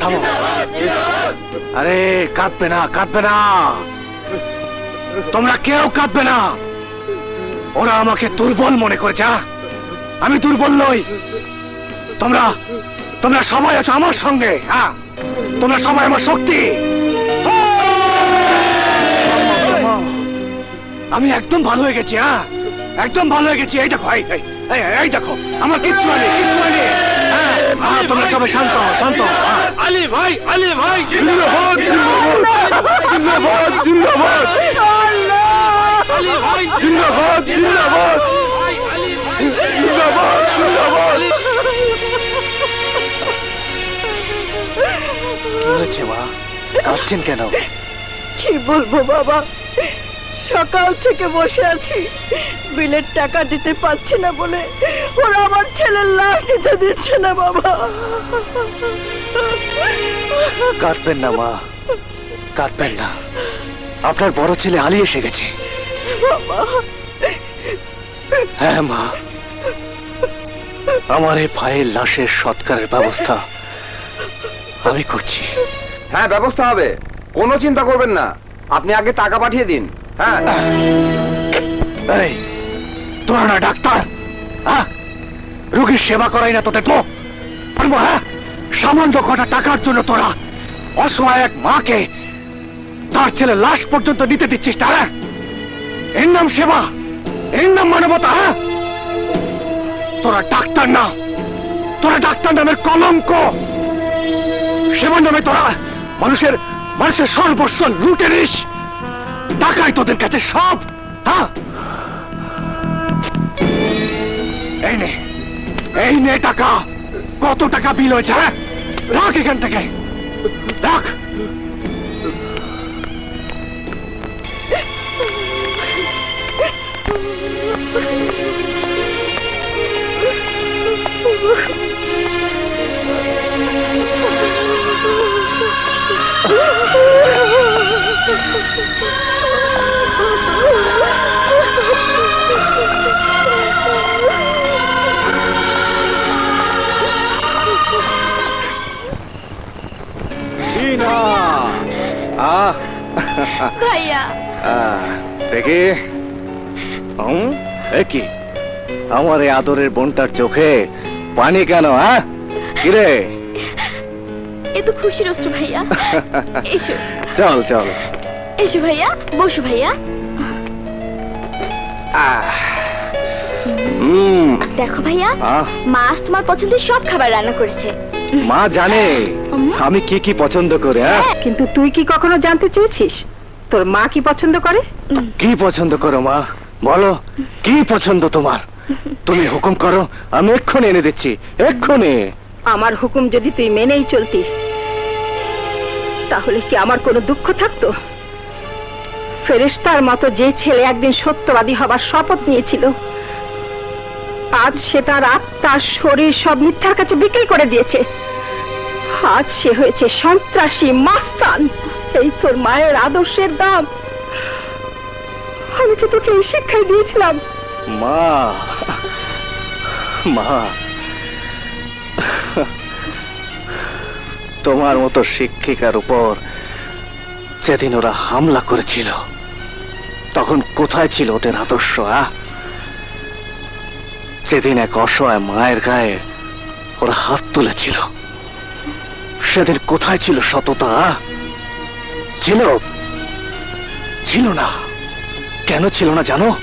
থামো। আরে কাঁদবে না কাঁদবে না। তোমরা কেউ কাঁদবে না। ওরা আমাকে দুর্বল মনে করেছে হ্যাঁ? আমি দুর্বল নই। তোমরা তোমরা সবাই আছো আমার সঙ্গে হ্যাঁ তোমরা সবাই আমার শক্তি। আমি একদম ভালো হয়ে গেছি হ্যাঁ একদম ভালো হয়ে গেছি। এই দেখো এই দেখো আমার কিচ্ছু হয়নি কিচ্ছু হয়নি। হ্যাঁ, হ্যাঁ, তোমরা সবাই শান্ত শান্ত হ্যাঁ। আলী ভাই আলী ভাই! জিন্দাবাদ, জিন্দাবাদ, জিন্দাবাদ, জিন্দাবাদ, জিন্দাবাদ, ভাই জিন্দাবাদ, জিন্দাবাদ। কি হয়েছে মা? কাঁদছেন কেন? কি বলব বাবা? সকাল থেকে বসে আছি। বিলের টাকা দিতে পারছি না বলে ওরা আমার ছেলের লাশ দিতে দিচ্ছে না বাবা। কাঁদবেন না মা। কাঁদবেন না। আপনার বড় ছেলে আলী এসে গেছে। হ্যাঁ মা। আমার এই ভাইয়ের লাশের সৎকারের ব্যবস্থা আমি করছি। হ্যাঁ ব্যবস্থা হবে। কোনো চিন্তা করবেন না। আপনি আগে টাকা পাঠিয়ে দিন। তোরা না ডাক্তার হ্যাঁ? রোগীর সেবা করাই না তোদের তো হ্যাঁ? সামান্য কটা টাকার জন্য তোরা অসহায় মাকে তার ছেলে লাশ পর্যন্ত দিচ্ছিস তারা এর নাম সেবা, এর নাম মানবতা হ্যাঁ? তোরা ডাক্তার না, তোরা ডাক্তার নামের কলঙ্ক। সেবা নামে তোরা মানুষের মানুষের সর্বস্ব লুটে টাকাই তোদের কাছে সব হ্যাঁ? এই নে টাকা। কত টাকা বিল হয়েছে হ্যাঁ? রাখ এখান থেকে। রাখ। ভাইয়া। আহ, দেখি কি আমার এই আদরের বোনটার চোখে পানি কেন হ্যাঁ? কিরে? এ তো খুশির অস্ত্র ভাইয়া। এসো। চল চল। এসো ভাইয়া বসো ভাইয়া। দেখো ভাইয়া মা আজ তোমার পছন্দের সব খাবার রান্না করেছে। মা জানে আমি কি কি পছন্দ করে হ্যাঁ। কিন্তু তুই কি কখনো জানতে চেয়েছিস? তোর মা কি পছন্দ করে? কি পছন্দ করো মা? বলো কি পছন্দ তোমার? তুমি হুকুম করো আমি এক্ষুনি এনে দিচ্ছি এক্ষুনি। আমার হুকুম যদি তুই মেনেই চলতি তাহলে কি আমার কোনো দুঃখ থাকতো? ফেরেশতার মতো যে ছেলে একদিন সত্যবাদী হবার শপথ নিয়েছিল আজ সে তার আত্মা শরীর সব মিথ্যার কাছে বিক্রি করে দিয়েছে। আজ সে হয়েছে সন্ত্রাসী মাস্তান। এই তোর মায়ের আদর্শের দাম। আমি কি তোকে এই শিক্ষাই দিয়েছিলাম? মা মা, তোমার মতো শিক্ষিকার উপর যেদিন ওরা হামলা করেছিল, তখন কোথায় ছিল ওদের আদর্শ যেদিন এক অসহায় মায়ের গায়ে ওরা হাত তুলেছিল, সেদিন কোথায় ছিল সততা? ছিল? ছিল না। কেন ছিল না জানো?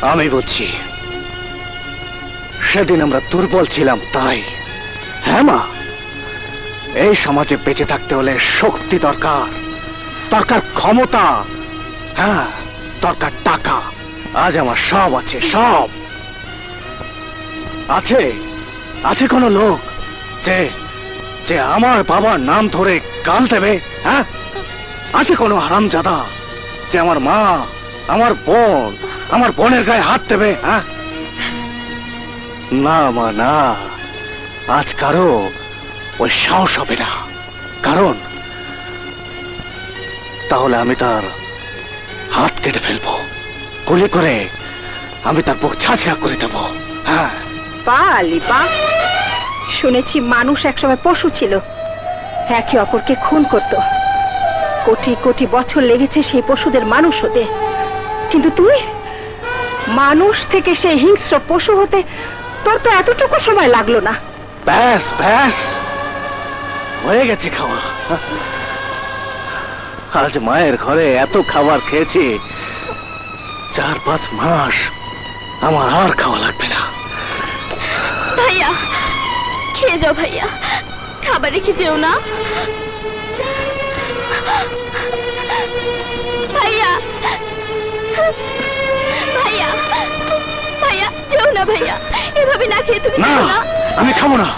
আমি বলছি, সেদিন আমরা দুর্বল ছিলাম, তাই। হ্যাঁ মা? এই সমাজে বেঁচে থাকতে হলে শক্তি দরকার দরকার ক্ষমতা হ্যাঁ দরকার টাকা। আজ আমার সব আছে সব। আছে আছে কোনো লোক যে যে আমার বাবার নাম ধরে গাল দেবে হ্যাঁ? আছে কোনো হারামজাদা যে আমার মা, আমার বোন, আমার বোনের গায়ে হাত দেবে হ্যাঁ? না মা, না। আজ কারও ওই সাহস হবে না। কারণ তাহলে আমি তার হাত কেটে ফেলব। গুলি করে আমি তার বুক ছাঁচড়া করে দেবো হ্যাঁ? পা শুনেছি মানুষ একসময় পশু ছিল। একে অপরকে খুন করত। কোটি কোটি বছর লেগেছে সেই পশুদের মানুষ হতে। কিন্তু তুই? মানুষ থেকে সেই হিংস্র পশু হতে তোর তো এতটুকু সময় লাগল না। ব্যাস ব্যাস। হয়ে গেছে খাওয়া। আজ মায়ের ঘরে এত খাবার খেয়েছি চার পাঁচ মাস আমার আর খাওয়া লাগবে না। ভাইয়া খেয়ে যাও ভাইয়া। খাবার রেখে যেও না। ভাইয়া ভাইয়া যেও না ভাইয়া এভাবে না খেয়ে তুমি না আমি খাব না।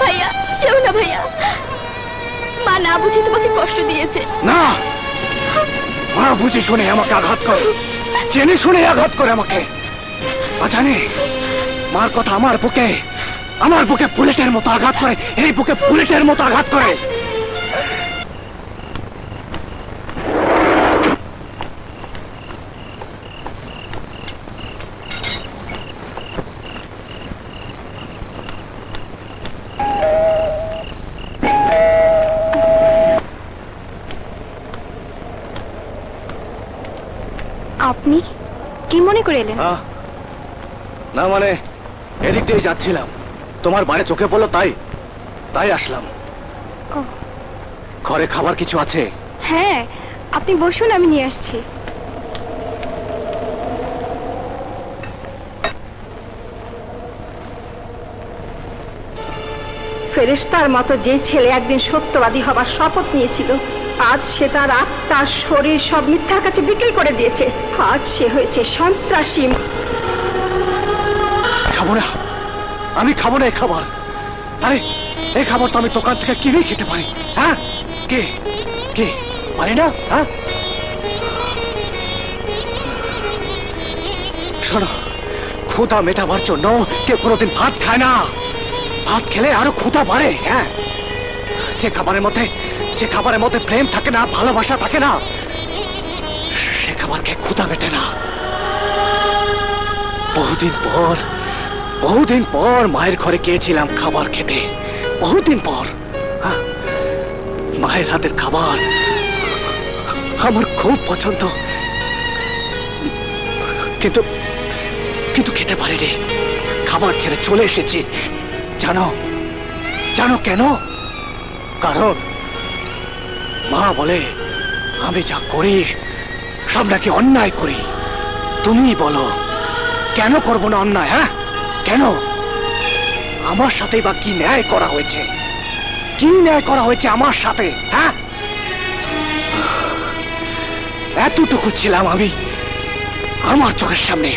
ভাইয়া যেও না ভাইয়া। মা না বুঝে তোমাকে কষ্ট দিয়েছে। না মা বুঝে শুনে আমাকে আঘাত করে। জেনে শুনে আঘাত করে আমাকে। মা জানে মার কথা আমার বুকে আমার বুকে বুলেটের মতো আঘাত করে এই বুকে বুলেটের মতো আঘাত করে। আপনি? কি মনে করে এলেন? আহ, না মানে এদিক দিয়ে যাচ্ছিলাম। তোমার বাড়ি চোখে পড়ল তাই তাই আসলাম। ও। ঘরে খাবার কিছু আছে? হ্যাঁ আপনি বসুন আমি নিয়ে আসছি। ফেরেশতার মতো যে ছেলে একদিন সত্যবাদী হবার শপথ নিয়েছিল আজ সে তার আত্মা শরীর সব মিথ্যার কাছে বিক্রি করে দিয়েছে। আজ সে হয়েছে সন্ত্রাসী। খাব না। আমি খাব না এই খাবার। আরে, এই খাবার তো আমি দোকান থেকে কিনেই খেতে পারি। হ্যাঁ? কে? কে? পারি না? হ্যাঁ? শোনো, ক্ষুধা মেটাবার জন্য কেউ কোনোদিন ভাত খায় না। ভাত খেলে আরও ক্ষুধা বাড়ে হ্যাঁ? যে খাবারের মধ্যে যে খাবারের মধ্যে প্রেম থাকে না ভালোবাসা থাকে না। সে খাবারকে ক্ষুধা মেটে না। বহুদিন পর বহুদিন পর মায়ের ঘরে গিয়েছিলাম খাবার খেতে। বহুদিন পর হ্যাঁ, মায়ের হাতের খাবার আমার খুব পছন্দ। কিন্তু কিন্তু খেতে পারিনি। খাবার ছেড়ে চলে এসেছি। জানো জানো কেন? কারণ মা বলে, আমি যা করি, সব নাকি অন্যায় করি। তুমি বলো, কেন করব না অন্যায় হ্যাঁ? কেন? আমার সাথে বা কি ন্যায় করা হয়েছে? কি ন্যায় করা হয়েছে আমার সাথে হ্যাঁ? এতটুকু ছিলাম আমি, আমার চোখের সামনে।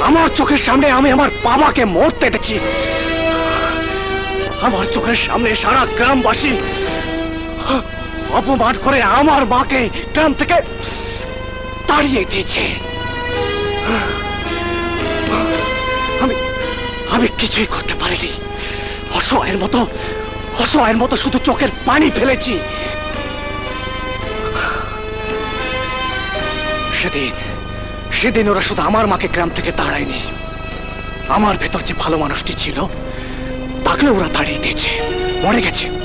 আমার চোখের সামনে আমি আমার বাবাকে মরতে দেখছি। আমার চোখের সামনে সারা গ্রামবাসী অপমান করে আমার মাকে গ্রাম থেকে তাড়িয়ে দিয়েছে। আমি আমি কিছুই করতে পারিনি। অসহায়ের মতো অসহায়ের মতো শুধু চোখের পানি ফেলেছি। সেদিন সেদিন ওরা শুধু আমার মাকে গ্রাম থেকে তাড়ায়নি। আমার ভেতর যে ভালো মানুষটি ছিল তাকে ওরা তাড়িয়ে দিয়েছে। মরে গেছে।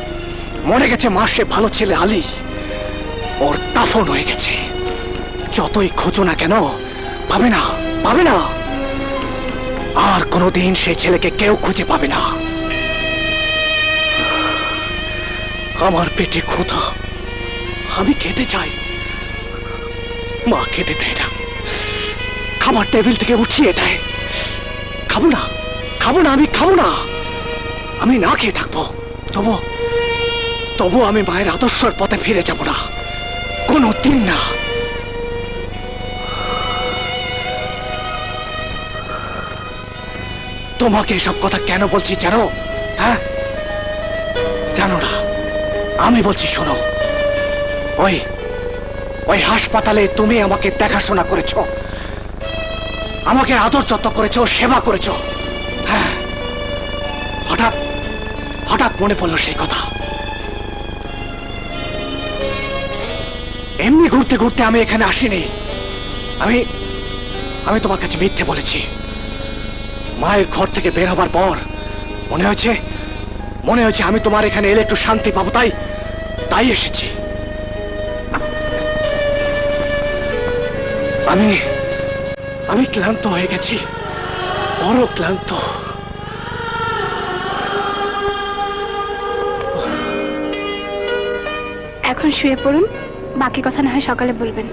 মরে গেছে মা সে ভালো ছেলে আলী। ওর দাফন হয়ে গেছে। যতই খোঁজো না কেন, পাবে না পাবে না। আর কোনোদিন সেই ছেলেকে কেউ খুঁজে পাবে না। আমার পেটে ক্ষুধা। আমি খেতে চাই। মা খেতে দেয় না। খাবার টেবিল থেকে উঠিয়ে দেয়। খাব না খাব না, আমি খাব না। আমি না খেয়ে থাকব। তবু তবু আমি মায়ের আদর্শের পথে ফিরে যাব না। কোনো দিন না। তোমাকে এসব কথা কেন বলছি জানো? হ্যাঁ? জানো না। আমি বলছি শোনো। ওই ওই হাসপাতালে তুমি আমাকে দেখাশোনা করেছ। আমাকে আদর যত্ন করেছ, সেবা করেছ। হ্যাঁ। হঠাৎ হঠাৎ মনে পড়ল সেই কথা। এমনি ঘুরতে ঘুরতে আমি এখানে আসিনি। আমি আমি তোমার কাছে মিথ্যে বলেছি। মায়ের ঘর থেকে বের হবার পর মনে হয়েছে, মনে হচ্ছে আমি তোমার এখানে এলে একটু শান্তি পাবো, তাই তাই এসেছি। আমি আমি ক্লান্ত হয়ে গেছি, বড় ক্লান্ত। এখন শুয়ে পড়ুন। বাকি কথা না হয় সকালে বলবেন।